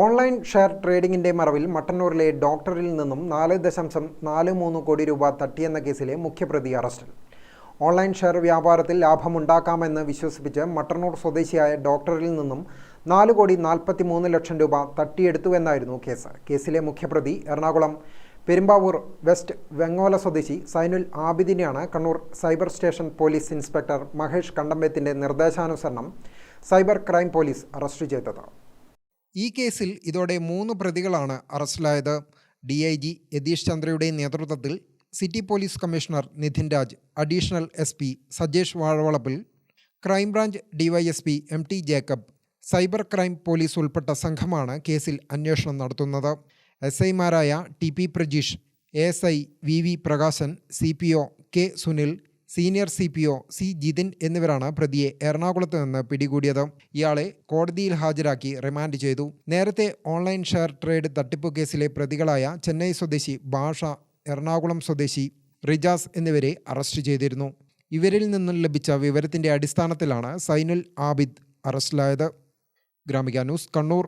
Online share ട്രേഡിംഗിന്റെ മറവിൽ മട്ടന്നൂരിലെ ഡോക്ടറിൽ നിന്നും നാല് ദശാംശം നാല് മൂന്ന് കോടി രൂപ തട്ടിയെന്ന കേസിലെ മുഖ്യപ്രതി അറസ്റ്റിൽ ഓൺലൈൻ ഷെയർ വ്യാപാരത്തിൽ ലാഭമുണ്ടാക്കാമെന്ന് വിശ്വസിപ്പിച്ച് മട്ടന്നൂർ സ്വദേശിയായ ഡോക്ടറിൽ നിന്നും നാല് കോടി നാൽപ്പത്തി മൂന്ന് ലക്ഷം രൂപ തട്ടിയെടുത്തുവെന്നായിരുന്നു കേസ്. കേസിലെ മുഖ്യപ്രതി എറണാകുളം പെരുമ്പാവൂർ വെസ്റ്റ് വെങ്ങോല സ്വദേശി Zainul ആബിദിനെയാണ് Kannur cyber station police inspector Mahesh കണ്ടമ്പയത്തിന്റെ നിർദ്ദേശാനുസരണം സൈബർ ക്രൈം പോലീസ് അറസ്റ്റ് ചെയ്തത്. ഈ കേസിൽ ഇതോടെ മൂന്ന് പ്രതികളാണ് അറസ്റ്റിലായത്. ഡി ഐ ജി യതീഷ് ചന്ദ്രയുടെ നേതൃത്വത്തിൽ city police commissioner Nidhin Raj additional S P Sajesh Vazhavalappil crime branch DYSP M T Jacob cyber crime police ഉൾപ്പെട്ട സംഘമാണ് കേസിൽ അന്വേഷണം നടത്തുന്നത്. എസ് ഐമാരായ T P Prajeesh A S I V V Prakashan C P O K Sunil senior C P O C Jithin എന്നിവരാണ് പ്രതിയെ എറണാകുളത്ത് നിന്ന് പിടികൂടിയത്. ഇയാളെ കോടതിയിൽ ഹാജരാക്കി റിമാൻഡ് ചെയ്തു. നേരത്തെ ഓൺലൈൻ ഷെയർ ട്രേഡ് തട്ടിപ്പ് കേസിലെ പ്രതികളായ ചെന്നൈ സ്വദേശി ഭാഷ എറണാകുളം സ്വദേശി റിജാസ് എന്നിവരെ അറസ്റ്റ് ചെയ്തിരുന്നു. ഇവരിൽ നിന്നും ലഭിച്ച വിവരത്തിന്റെ അടിസ്ഥാനത്തിലാണ് സൈനുൽ ആബിദ് അറസ്റ്റിലായത്. ഗ്രാമിക ന്യൂസ് കണ്ണൂർ.